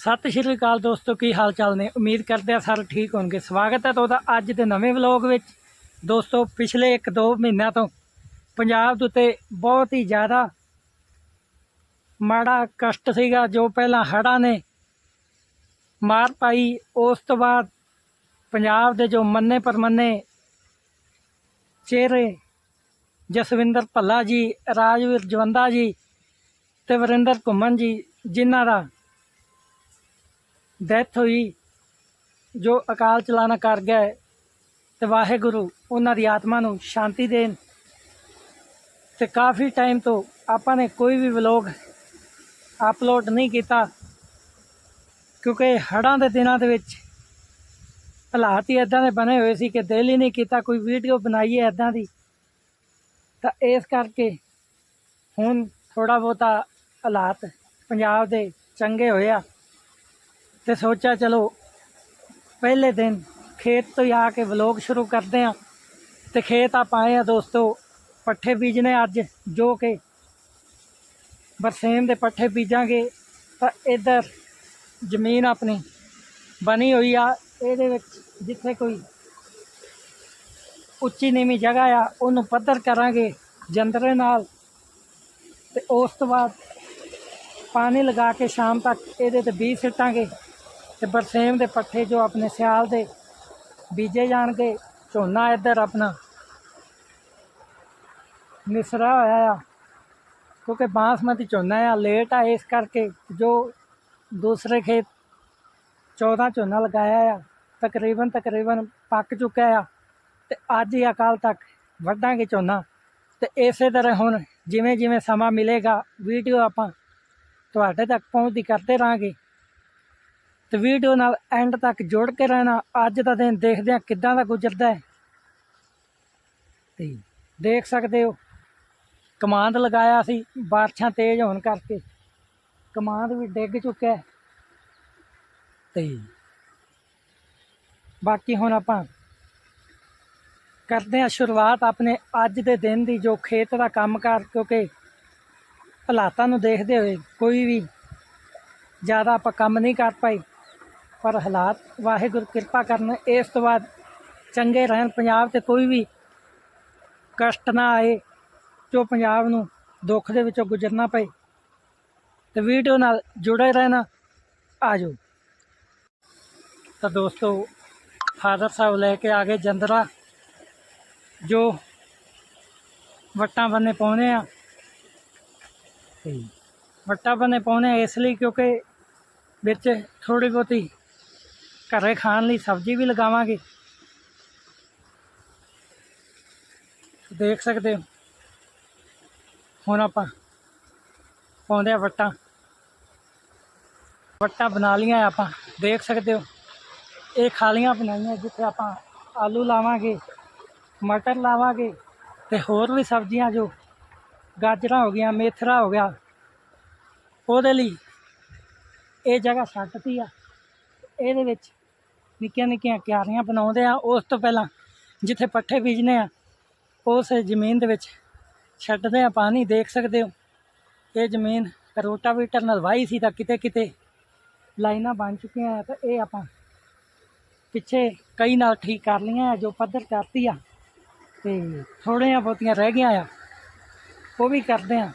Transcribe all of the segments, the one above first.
ਸਤਿ ਸ਼੍ਰੀ ਅਕਾਲ ਦੋਸਤੋ, ਕੀ ਹਾਲ ਚਾਲ ਨੇ? ਉਮੀਦ ਕਰਦੇ ਆ ਸਾਰੇ ਠੀਕ ਹੋਣਗੇ। ਸਵਾਗਤ ਹੈ ਤੁਹਾਡਾ ਅੱਜ ਦੇ ਨਵੇਂ ਵਲੌਗ ਵਿੱਚ। ਦੋਸਤੋ, ਪਿਛਲੇ 1-2 ਮਹੀਨਿਆਂ ਤੋਂ ਪੰਜਾਬ ਦੇ ਉੱਤੇ ਬਹੁਤ ਹੀ ਜ਼ਿਆਦਾ ਮਾੜਾ ਕਸ਼ਟ ਸੀਗਾ, ਜੋ ਪਹਿਲਾਂ ਹੜ੍ਹਾਂ ਨੇ ਮਾਰ ਪਾਈ। ਉਸ ਤੋਂ ਬਾਅਦ ਪੰਜਾਬ ਦੇ ਜੋ ਮੰਨੇ ਪਰਮੰਨੇ ਚਿਹਰੇ, ਜਸਵਿੰਦਰ ਭੱਲਾ ਜੀ, ਰਾਜਵੀਰ ਜਵੰਦਾ ਜੀ ਤੇ ਵਰਿੰਦਰ ਘੁੰਮਣ ਜੀ, ਜਿਨ੍ਹਾਂ ਦਾ ਡੈਥ ਹੋਈ, ਜੋ ਅਕਾਲ ਚਲਾਣਾ ਕਰ ਗਏ ਤੇ ਵਾਹਿਗੁਰੂ ਉਹਨਾਂ ਦੀ ਆਤਮਾ ਨੂੰ ਸ਼ਾਂਤੀ ਦੇਣ। ਤੇ ਕਾਫੀ ਟਾਈਮ ਤੋਂ ਆਪਾਂ ਨੇ ਕੋਈ ਵੀ ਵਲੌਗ ਅਪਲੋਡ ਨਹੀਂ ਕੀਤਾ, ਕਿਉਂਕਿ ਹੜ੍ਹਾਂ ਦੇ ਦਿਨਾਂ ਦੇ ਵਿੱਚ ਹਾਲਾਤ ਹੀ ਇਦਾਂ ਦੇ ਬਣੇ ਹੋਏ ਸੀ ਕਿ ਦਿਲ ਹੀ ਨਹੀਂ ਕੀਤਾ ਕੋਈ ਵੀਡੀਓ ਬਣਾਈਏ ਇਦਾਂ ਦੀ। ਤਾਂ ਇਸ ਕਰਕੇ ਹੁਣ ਥੋੜਾ ਬਹੁਤਾ ਹਾਲਾਤ ਪੰਜਾਬ ਦੇ ਚੰਗੇ ਹੋਏ ਆ। ਤੇ ਸੋਚਿਆ ਚਲੋ ਪਹਿਲੇ ਦਿਨ ਖੇਤ ਤੋਂ ਹੀ ਆ ਕੇ ਵਲੋਗ ਸ਼ੁਰੂ ਕਰਦੇ ਆ ਤੇ ਖੇਤ ਆਪਾਂ ਆਏ ਆ ਦੋਸਤੋ, ਪੱਠੇ ਬੀਜਣੇ ਅੱਜ, ਜੋ ਕਿ ਬਰਸੇਮ ਦੇ ਪੱਠੇ ਬੀਜਾਂਗੇ। ਤਾਂ ਇੱਧਰ ਜ਼ਮੀਨ ਆਪਣੀ ਬਣੀ ਹੋਈ ਆ, ਇਹਦੇ ਵਿੱਚ ਜਿੱਥੇ ਕੋਈ ਉੱਚੀ ਨੀਵੀਂ ਜਗ੍ਹਾ ਆ, ਉਹਨੂੰ ਪੱਧਰ ਕਰਾਂਗੇ ਜੰਦਰੇ ਨਾਲ ਤੇ ਉਸ ਤੋਂ ਬਾਅਦ ਪਾਣੀ ਲਗਾ ਕੇ ਸ਼ਾਮ ਤੱਕ ਇਹਦੇ ਤੇ ਬੀਜ ਸਿੱਟਾਂਗੇ। ਤੇ ਬਰਸੇਮ ਦੇ ਪੱਠੇ ਜੋ ਆਪਣੇ ਸਿਆਲ ਦੇ ਬੀਜੇ ਜਾਣਗੇ, ਝੋਨਾ ਇੱਧਰ ਆਪਣਾ ਨਿਸਰਾ ਹੋਇਆ ਆ। ਕਿਉਂਕਿ ਬਾਸਮਤੀ ਝੋਨਾ ਆ ਲੇਟ ਆ ਇਸ ਕਰਕੇ ਜੋ ਦੂਸਰੇ ਖੇਤ 14 ਝੋਨਾ ਲਗਾਇਆ ਆ, ਤਕਰੀਬਨ ਤਕਰੀਬਨ ਪੱਕ ਚੁੱਕਾ ਆ ਤੇ ਅੱਜ ਹੀ ਅਕਾਲ ਤੱਕ ਵੱਢਾਂਗੇ ਝੋਨਾ। ਤੇ ਇਸੇ ਤਰ੍ਹਾਂ ਹੁਣ ਜਿਵੇਂ ਜਿਵੇਂ ਸਮਾਂ ਮਿਲੇਗਾ, ਵੀਡੀਓ ਆਪਾਂ ਤੁਹਾਡੇ ਤੱਕ ਪਹੁੰਚਦੀ ਕਰਦੇ ਰਹਾਂਗੇ। ਤੇ ਵੀਡੀਓ ਨਾਲ ਐਂਡ ਤੱਕ ਜੁੜ ਕੇ ਰਹਿਣਾ। ਅੱਜ ਦਾ ਦਿਨ ਦੇਖਦੇ ਆ ਕਿੱਦਾਂ ਦਾ ਗੁਜ਼ਰਦਾ ਹੈ। ਤੇ ਦੇਖ ਸਕਦੇ ਹੋ, ਕਮਾਂਡ ਲਗਾਇਆ ਸੀ, ਬਾਰਿਸ਼ਾਂ ਤੇਜ਼ ਹੋਣ ਕਰਕੇ। ਕਮਾਂਡ ਵੀ ਡਿੱਗ ਚੁੱਕਿਆ ਹੈ। ਤੇ ਬਾਕੀ ਹੁਣ ਆਪਾਂ ਕਰਦੇ ਆ ਸ਼ੁਰੂਆਤ ਆਪਣੇ ਅੱਜ ਦੇ ਦਿਨ ਦੀ, ਜੋ ਖੇਤ ਦਾ ਕੰਮ ਕਰ ਕਿਉਂਕਿ ਹਾਲਾਤਾਂ ਨੂੰ ਦੇਖਦੇ ਹੋਏ ਕੋਈ ਵੀ ਜ਼ਿਆਦਾ ਆਪਾਂ ਕੰਮ ਨਹੀਂ ਕਰ ਪਾਈ ਪਰ ਹਾਲਾਤ ਵਾਹਿਗੁਰੂ ਕਿਰਪਾ ਕਰਨ, ਇਸ ਤੋਂ ਬਾਅਦ ਚੰਗੇ ਰਹਿਣ ਪੰਜਾਬ ਤੇ ਕੋਈ ਵੀ ਕਸ਼ਟ ਨਾ ਆਏ, ਜੋ ਪੰਜਾਬ ਨੂੰ ਦੁੱਖ ਦੇ ਵਿੱਚੋਂ ਗੁਜ਼ਰਨਾ ਪਏ, ਤੇ ਵੀਡੀਓ ਨਾਲ ਜੁੜੇ ਰਹਿਣਾ ਆਜੋ। ਤਾਂ ਦੋਸਤੋ, ਫਾਦਰ ਸਾਹਿਬ ਲੈ ਕੇ ਆ ਗਏ ਜੰਦਰਾ, ਜੋ ਵਟਾਂ ਬੰਨੇ ਪਾਉਣੇ ਆ। ਤੇ ਵਟਾਂ ਬੰਨੇ ਪਾਉਣੇ ਇਸ ਲਈ ਕਿਉਂਕਿ ਵਿੱਚ ਥੋੜੀ ਬਹੁਤੀ ਘਰੇ ਖਾਣ ਲਈ ਸਬਜ਼ੀ ਵੀ ਲਗਾਵਾਂਗੇ। ਦੇਖ ਸਕਦੇ ਹੋ। ਹੁਣ ਆਪਾਂ ਪਾਉਂਦੇ ਆ ਵਟਾਂ। ਵਟਾਂ ਬਣਾ ਲੀਆਂ ਆਪਾਂ। ਦੇਖ ਸਕਦੇ ਹੋ। ਇਹ ਖਾਲੀਆਂ ਬਣਾਈਆਂ ਜਿੱਥੇ ਆਪਾਂ ਆਲੂ ਲਾਵਾਂਗੇ, ਮਟਰ ਲਾਵਾਂਗੇ ਤੇ ਹੋਰ ਵੀ ਸਬਜ਼ੀਆਂ ਜੋ ਗਾਜਰਾਂ ਹੋ ਗਈਆਂ, ਮੇਥਰਾ ਹੋ ਗਿਆ, ਉਹਦੇ ਲਈ ਇਹ ਜਗ੍ਹਾ ਛੱਡਤੀ ਆ। ਇਹਦੇ ਵਿੱਚ ਨਿੱਕੀਆਂ ਨਿੱਕੀਆਂ ਕਿਆਰੀਆਂ ਬਣਾਉਂਦੇ ਆ, ਉਸ ਤੋਂ ਪਹਿਲਾਂ ਜਿੱਥੇ ਪੱਠੇ ਬੀਜਨੇ ਆ, ਉਸ ਜ਼ਮੀਨ ਦੇ ਵਿੱਚ ਛੱਡਦੇ ਆ ਪਾਣੀ, ਦੇਖ ਸਕਦੇ ਹੋ। ਇਹ ਜ਼ਮੀਨ ਰੋਟਾਵੀਟਰ ਨਾਲ ਵਾਹੀ ਸੀ ਤਾਂ ਕਿਤੇ ਕਿਤੇ ਲਾਈਨਾਂ ਬਣ ਚੁੱਕੀਆਂ ਆ ਤਾਂ ਇਹ ਆਪਾਂ ਪਿੱਛੇ ਕਈ ਨਾਲ ਠੀਕ ਕਰ ਲਈਆਂ ਜੋ ਪੱਧਰ ਕਰਤੀ ਆ ਤੇ ਥੋੜ੍ਹੀਆਂ ਬਹੁਤੀਆਂ ਰਹਿ ਗਈਆਂ ਆ, ਉਹ ਵੀ ਕਰਦੇ ਆ।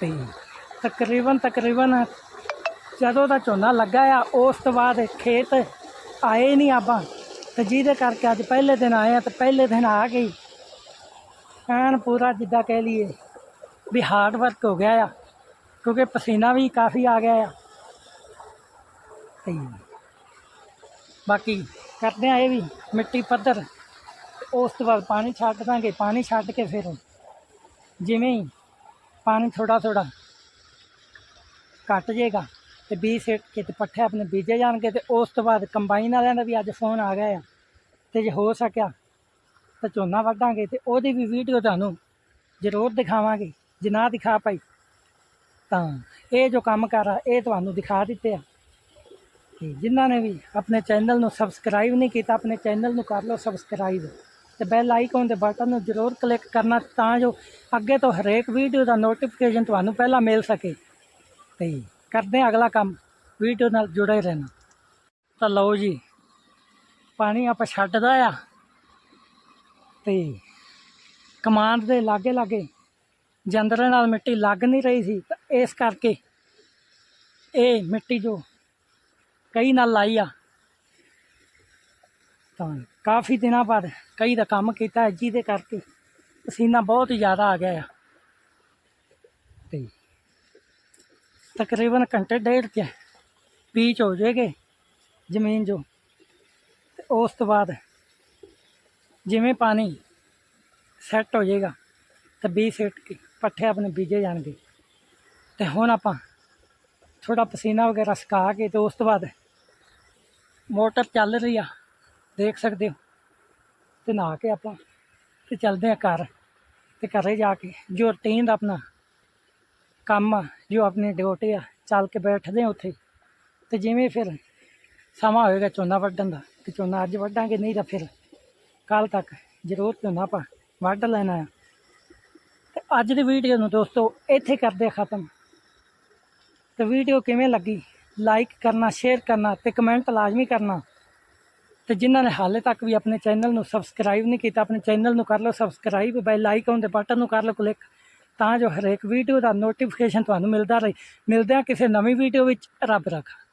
ਤੇ ਤਕਰੀਬਨ ਤਕਰੀਬਨ ਜਦੋਂ ਦਾ ਝੋਨਾ ਲੱਗਾ ਆ, ਉਸ ਤੋਂ ਬਾਅਦ ਖੇਤ ਆਏ ਨਹੀਂ ਆਪਾਂ। ਤੇ ਜਿਹਦੇ ਕਰਕੇ ਅੱਜ ਪਹਿਲੇ ਦਿਨ ਆਏ ਆ ਤੇ ਪਹਿਲੇ ਦਿਨ ਆ ਗਈ। ਐਨ ਪੂਰਾ ਜਿੱਦਾਂ ਕਹਿ ਲਈਏ ਵੀ ਹਾਰਡ ਵਰਕ ਹੋ ਗਿਆ ਆ, ਕਿਉਂਕਿ ਪਸੀਨਾ ਵੀ ਕਾਫੀ ਆ ਗਿਆ ਆ। ਤੇ ਬਾਕੀ ਕਰਦੇ ਆ ਇਹ ਵੀ ਮਿੱਟੀ ਪੱਧਰ, ਉਸ ਤੋਂ ਬਾਅਦ ਪਾਣੀ ਛੱਡ ਦਾਂਗੇ, ਪਾਣੀ ਛੱਡ ਕੇ ਫਿਰ ਜਿਵੇਂ ਹੀ ਪਾਣੀ ਥੋੜਾ ਥੋੜਾ ਘਟ ਜਾਏਗਾ। ਤੇ ਬੀਜ ਸਿੱਟ ਕੇ ਤੇ ਪੱਠੇ ਆਪਣੇ ਬੀਜੇ ਜਾਣਗੇ ਤੇ ਉਸ ਤੋਂ ਬਾਅਦ ਕੰਬਾਈਨ ਵਾਲਿਆਂ ਦਾ ਵੀ ਅੱਜ ਫੋਨ ਆ ਗਿਆ ਆ। ਤੇ ਜੇ ਹੋ ਸਕਿਆ ਤਾਂ ਝੋਨਾ ਵੱਢਾਂਗੇ ਤੇ ਉਹਦੀ ਵੀ ਵੀਡੀਓ ਤੁਹਾਨੂੰ ਜ਼ਰੂਰ ਦਿਖਾਵਾਂਗੇ। ਜੇ ਨਾ ਦਿਖਾ ਪਾਈ ਤਾਂ ਇਹ ਜੋ ਕੰਮ ਕਰ ਆ ਇਹ ਤੁਹਾਨੂੰ ਦਿਖਾ ਦਿੱਤੇ ਆ। ਤੇ ਜਿਨ੍ਹਾਂ ਨੇ ਵੀ ਆਪਣੇ ਚੈਨਲ ਨੂੰ ਸਬਸਕ੍ਰਾਈਬ ਨਹੀਂ ਕੀਤਾ, ਆਪਣੇ ਚੈਨਲ ਨੂੰ ਕਰ ਲਓ ਸਬਸਕ੍ਰਾਈਬ ਤੇ ਬੈਲ ਆਈਕਨ ਦੇ ਬਟਨ ਨੂੰ ਜ਼ਰੂਰ ਕਲਿੱਕ ਕਰਨਾ ਤਾਂ ਜੋ ਅੱਗੇ ਤੋਂ ਹਰੇਕ ਵੀਡੀਓ ਦਾ ਨੋਟੀਫਿਕੇਸ਼ਨ ਤੁਹਾਨੂੰ ਪਹਿਲਾਂ ਮਿਲ ਸਕੇ। ਤੇ ਕਰਦੇ ਹਾਂ ਅਗਲਾ ਕੰਮ, ਵੀਡੀਓ ਨਾਲ ਜੁੜੇ ਰਹਿਣਾ। ਤਾਂ ਲਓ ਜੀ, ਪਾਣੀ ਆਪਾਂ ਛੱਡਦਾ ਆ ਤੇ ਕਮਾਂਡ ਦੇ ਲਾਗੇ ਲਾਗੇ ਜੰਦਰੇ ਨਾਲ ਮਿੱਟੀ ਲੱਗ ਨਹੀਂ ਰਹੀ ਸੀ, ਤਾਂ ਇਸ ਕਰਕੇ ਇਹ ਮਿੱਟੀ ਜੋ ਕਈ ਨਾਲ ਲਾਈ ਆ। ਤਾਂ ਕਾਫੀ ਦਿਨਾਂ ਬਾਅਦ ਕਈ ਦਾ ਕੰਮ ਕੀਤਾ, ਜਿਹਦੇ ਕਰਕੇ ਪਸੀਨਾ ਬਹੁਤ ਜ਼ਿਆਦਾ ਆ ਗਿਆ ਆ। ਤੇ ਤਕਰੀਬਨ ਘੰਟੇ ਡੇਢ ਚ ਪੀਚ ਹੋ ਜਾਏਗੇ ਜ਼ਮੀਨ ਜੋ। ਤੇ ਉਸ ਤੋਂ ਬਾਅਦ ਜਿਵੇਂ ਪਾਣੀ ਸੈੱਟ ਹੋ ਜਾਏਗਾ ਤੇ ਬੀਜ ਸਿੱਟ ਕੇ ਪੱਠੇ ਆਪਣੇ ਬੀਜੇ ਜਾਣਗੇ। ਤੇ ਹੁਣ ਆਪਾਂ ਥੋੜਾ ਪਸੀਨਾ ਵਗੈਰਾ ਸੁਕਾ ਕੇ ਤੇ ਉਸ ਤੋਂ ਬਾਅਦ ਮੋਟਰ ਚੱਲ ਰਹੀ ਆ, ਦੇਖ ਸਕਦੇ ਹੋ। ਤੇ ਨਹਾ ਕੇ ਆਪਾਂ ਤੇ ਚੱਲਦੇ ਆ ਘਰ ਤੇ ਘਰੇ ਜਾ ਕੇ ਜੋ ਰੂਟੀਨ ਦਾ ਆਪਣਾ ਕੰਮ ਆ, ਜੋ ਆਪਣੀ ਡਿਊਟੀ ਆ, ਚੱਲ ਕੇ ਬੈਠਦੇ ਉੱਥੇ। ਤੇ ਜਿਵੇਂ ਫਿਰ ਸਮਾਂ ਹੋਏਗਾ ਝੋਨਾ ਵੱਢਣ ਦਾ, ਤੇ ਝੋਨਾ ਅੱਜ ਵੱਢਾਂਗੇ, ਨਹੀਂ ਤਾਂ ਫਿਰ ਕੱਲ ਤੱਕ ਜ਼ਰੂਰ ਝੋਨਾ ਆਪਾਂ ਵੱਢ ਲੈਣਾ ਆ। ਤੇ ਅੱਜ ਦੀ ਵੀਡੀਓ ਨੂੰ ਦੋਸਤੋ, ਇੱਥੇ ਕਰਦੇ ਖਤਮ। ਤੇ ਵੀਡੀਓ ਕਿਵੇਂ ਲੱਗੀ? ਲਾਈਕ ਕਰਨਾ, ਸ਼ੇਅਰ ਕਰਨਾ ਤੇ ਕਮੈਂਟ ਲਾਜ਼ਮੀ ਕਰਨਾ। ਤੇ ਜਿਨ੍ਹਾਂ ਨੇ ਹਾਲੇ ਤੱਕ ਵੀ ਆਪਣੇ ਚੈਨਲ ਨੂੰ ਸਬਸਕ੍ਰਾਈਬ ਨਹੀਂ ਕੀਤਾ, ਆਪਣੇ ਚੈਨਲ ਨੂੰ ਕਰ ਲਓ ਸਬਸਕ੍ਰਾਈਬ, ਬੈਲ ਆਈਕਨ ਦੇ ਬਟਨ ਨੂੰ ਕਰ ਲਓ ਕਲਿੱਕ। ਤਾਂ ਜੋ ਹਰੇਕ ਵੀਡੀਓ ਦਾ ਨੋਟੀਫਿਕੇਸ਼ਨ ਤੁਹਾਨੂੰ ਮਿਲਦਾ ਰਹੇ। ਮਿਲਦੇ ਹਾਂ ਕਿਸੇ ਨਵੀਂ ਵੀਡੀਓ ਵਿੱਚ ਰੱਬ ਰੱਖਾ।